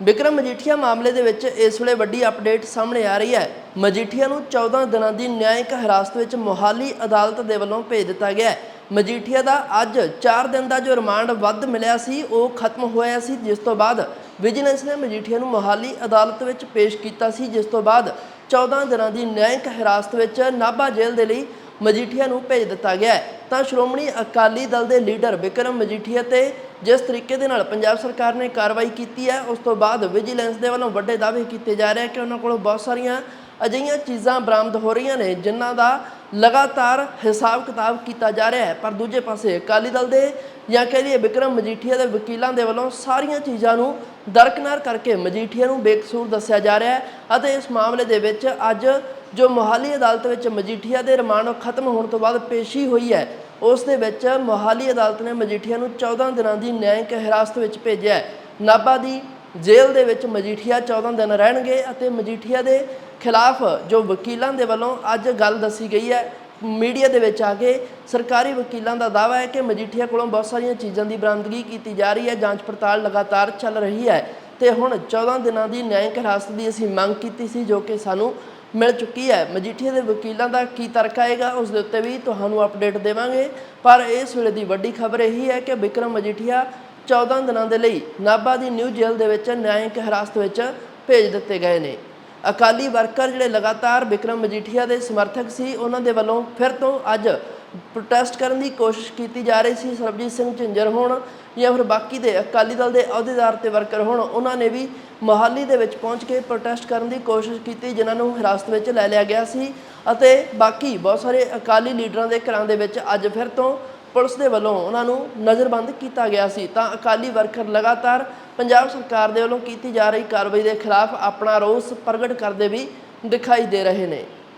ਵਿਕਰਮ ਮਜੀਠੀਆ ਮਾਮਲੇ ਦੇ ਵਿੱਚ ਇਸ ਵੇਲੇ ਵੱਡੀ ਅਪਡੇਟ ਸਾਹਮਣੇ ਆ ਰਹੀ ਹੈ। ਮਜੀਠੀਆ ਨੂੰ 14 ਦਿਨਾਂ ਦੀ ਨਿਆਇਕ ਹਿਰਾਸਤ ਵਿੱਚ ਮੋਹਾਲੀ ਅਦਾਲਤ ਦੇ ਵੱਲੋਂ ਭੇਜ ਦਿੱਤਾ ਗਿਆ ਹੈ। ਮਜੀਠੀਆ ਦਾ ਅੱਜ 4 ਦਿਨ ਦਾ ਜੋ ਰਿਮਾਂਡ ਵੱਧ ਮਿਲਿਆ ਸੀ, ਉਹ ਖਤਮ ਹੋਇਆ ਸੀ, ਜਿਸ ਤੋਂ ਬਾਅਦ ਵਿਜੀਲੈਂਸ ਨੇ ਮਜੀਠੀਆ ਨੂੰ ਮੋਹਾਲੀ ਅਦਾਲਤ ਵਿੱਚ ਪੇਸ਼ ਕੀਤਾ ਸੀ, ਜਿਸ ਤੋਂ ਬਾਅਦ 14 ਦਿਨਾਂ ਦੀ ਨਿਆਇਕ ਹਿਰਾਸਤ ਵਿੱਚ ਨਾਭਾ ਜੇਲ੍ਹ ਦੇ ਲਈ ਮਜੀਠੀਆ ਨੂੰ ਭੇਜ ਦਿੱਤਾ ਗਿਆ ਤਾਂ ਸ਼੍ਰੋਮਣੀ ਅਕਾਲੀ ਦਲ ਦੇ ਲੀਡਰ ਵਿਕਰਮ ਮਜੀਠੀਆ ਤੇ ਜਿਸ ਤਰੀਕੇ ਦੇ ਨਾਲ ਪੰਜਾਬ ਸਰਕਾਰ ਨੇ ਕਾਰਵਾਈ ਕੀਤੀ ਹੈ, ਉਸ ਤੋਂ ਬਾਅਦ ਵਿਜੀਲੈਂਸ ਦੇ ਵੱਲੋਂ ਵੱਡੇ ਦਾਅਵੇ ਕੀਤੇ ਜਾ ਰਹੇ ਕਿ ਉਹਨਾਂ ਕੋਲੋਂ ਬਹੁਤ ਸਾਰੀਆਂ ਅਜਿਹੀਆਂ ਚੀਜ਼ਾਂ ਬਰਾਮਦ ਹੋ ਰਹੀਆਂ ਨੇ, ਜਿਨ੍ਹਾਂ ਦਾ ਲਗਾਤਾਰ ਹਿਸਾਬ ਕਿਤਾਬ ਕੀਤਾ ਜਾ ਰਿਹਾ ਹੈ। ਪਰ ਦੂਜੇ ਪਾਸੇ ਅਕਾਲੀ ਦਲ ਦੇ ਜਾਂ ਕਹਿ ਲਈਏ ਵਿਕਰਮ ਮਜੀਠੀਆ ਦੇ ਵਕੀਲਾਂ ਦੇ ਵੱਲੋਂ ਸਾਰੀਆਂ ਚੀਜ਼ਾਂ ਨੂੰ ਦਰਕਨਾਰ ਕਰਕੇ ਮਜੀਠੀਆ ਨੂੰ ਬੇਕਸੂਰ ਦੱਸਿਆ ਜਾ ਰਿਹਾ ਹੈ ਅਤੇ ਇਸ ਮਾਮਲੇ ਦੇ ਵਿੱਚ ਅੱਜ ਜੋ ਮੋਹਾਲੀ ਅਦਾਲਤ ਵਿੱਚ ਮਜੀਠੀਆ ਦੇ ਰਿਮਾਂਡ ਖਤਮ ਹੋਣ ਤੋਂ ਬਾਅਦ ਪੇਸ਼ੀ ਹੋਈ ਹੈ ਉਸ ਦੇ ਵਿੱਚ ਮੋਹਾਲੀ ਅਦਾਲਤ ਨੇ ਮਜੀਠੀਆ ਨੂੰ 14 ਦਿਨਾਂ ਦੀ ਨਿਆਇਕ ਹਿਰਾਸਤ ਵਿੱਚ ਭੇਜਿਆ ਨਾਭਾ ਦੀ ਜੇਲ੍ਹ ਦੇ ਵਿੱਚ ਮਜੀਠੀਆ 14 ਦਿਨ ਰਹਿਣਗੇ ਅਤੇ ਮਜੀਠੀਆ ਦੇ ਖਿਲਾਫ ਜੋ ਵਕੀਲਾਂ ਦੇ ਵੱਲੋਂ ਅੱਜ ਗੱਲ ਦੱਸੀ ਗਈ ਹੈ, ਮੀਡੀਆ ਦੇ ਵਿੱਚ ਆ ਕੇ ਸਰਕਾਰੀ ਵਕੀਲਾਂ ਦਾ ਦਾਅਵਾ ਹੈ ਕਿ ਮਜੀਠੀਆ ਕੋਲੋਂ ਬਹੁਤ ਸਾਰੀਆਂ ਚੀਜ਼ਾਂ ਦੀ ਬਰਾਮਦਗੀ ਕੀਤੀ ਜਾ ਰਹੀ ਹੈ, ਜਾਂਚ ਪੜਤਾਲ ਲਗਾਤਾਰ ਚੱਲ ਰਹੀ ਹੈ ਤੇ ਹੁਣ 14 ਦਿਨਾਂ ਦੀ ਨਿਆਇਕ ਹਿਰਾਸਤ ਦੀ ਅਸੀਂ ਮੰਗ ਕੀਤੀ ਸੀ ਜੋ ਕਿ ਸਾਨੂੰ ਮਿਲ ਚੁੱਕੀ ਹੈ। ਮਜੀਠੀਆ ਦੇ ਵਕੀਲਾਂ ਦਾ ਕੀ ਤਰਕ ਆਏਗਾ, ਉਸ ਦੇ ਉੱਤੇ ਵੀ ਤੁਹਾਨੂੰ ਅਪਡੇਟ ਦੇਵਾਂਗੇ। ਪਰ ਇਸ ਵੇਲੇ ਦੀ ਵੱਡੀ ਖਬਰ ਇਹੀ ਹੈ ਕਿ ਵਿਕਰਮ ਮਜੀਠੀਆ 14 ਦਿਨਾਂ ਦੇ ਲਈ ਨਾਭਾ ਦੀ ਨਿਊ ਜੇਲ੍ਹ ਦੇ ਵਿੱਚ ਨਿਆਇਕ ਹਿਰਾਸਤ ਵਿੱਚ ਭੇਜ ਦਿੱਤੇ ਗਏ ਨੇ। ਅਕਾਲੀ ਵਰਕਰ ਜਿਹੜੇ ਲਗਾਤਾਰ ਵਿਕਰਮ ਮਜੀਠੀਆ ਦੇ ਸਮਰਥਕ ਸੀ, ਉਹਨਾਂ ਦੇ ਵੱਲੋਂ ਫਿਰ ਤੋਂ ਅੱਜ ਪ੍ਰੋਟੈਸਟ ਕਰਨ ਦੀ ਕੋਸ਼ਿਸ਼ ਕੀਤੀ ਜਾ ਰਹੀ ਸੀ, ਸਰਬਜੀਤ ਸਿੰਘ ਝਿੰਜਰ ਹੋਣ ਜਾਂ ਫਿਰ ਬਾਕੀ ਦੇ ਅਕਾਲੀ ਦਲ ਦੇ ਅਹੁਦੇਦਾਰ ਤੇ ਵਰਕਰ ਹੋਣ, ਉਹਨਾਂ ਨੇ ਵੀ ਮੋਹਾਲੀ ਦੇ ਵਿੱਚ ਪਹੁੰਚ ਕੇ ਪ੍ਰੋਟੈਸਟ ਕਰਨ ਦੀ ਕੋਸ਼ਿਸ਼ ਕੀਤੀ, ਜਿਨ੍ਹਾਂ ਨੂੰ ਹਿਰਾਸਤ ਵਿੱਚ ਲੈ ਲਿਆ ਗਿਆ ਸੀ ਅਤੇ ਬਾਕੀ ਬਹੁਤ ਸਾਰੇ ਅਕਾਲੀ ਲੀਡਰਾਂ ਦੇ ਘਰਾਂ ਦੇ ਵਿੱਚ ਅੱਜ ਫਿਰ ਤੋਂ ਪੁਲਿਸ ਦੇ ਵੱਲੋਂ ਉਹਨਾਂ ਨੂੰ ਨਜ਼ਰਬੰਦ ਕੀਤਾ ਗਿਆ ਸੀ। ਤਾਂ ਅਕਾਲੀ ਵਰਕਰ ਲਗਾਤਾਰ ਪੰਜਾਬ ਸਰਕਾਰ ਦੇ ਵੱਲੋਂ ਕੀਤੀ ਜਾ ਰਹੀ ਕਾਰਵਾਈ ਦੇ ਖਿਲਾਫ ਆਪਣਾ ਰੋਸ ਪ੍ਰਗਟ ਕਰਦੇ ਵੀ ਦਿਖਾਈ ਦੇ ਰਹੇ ਨੇ।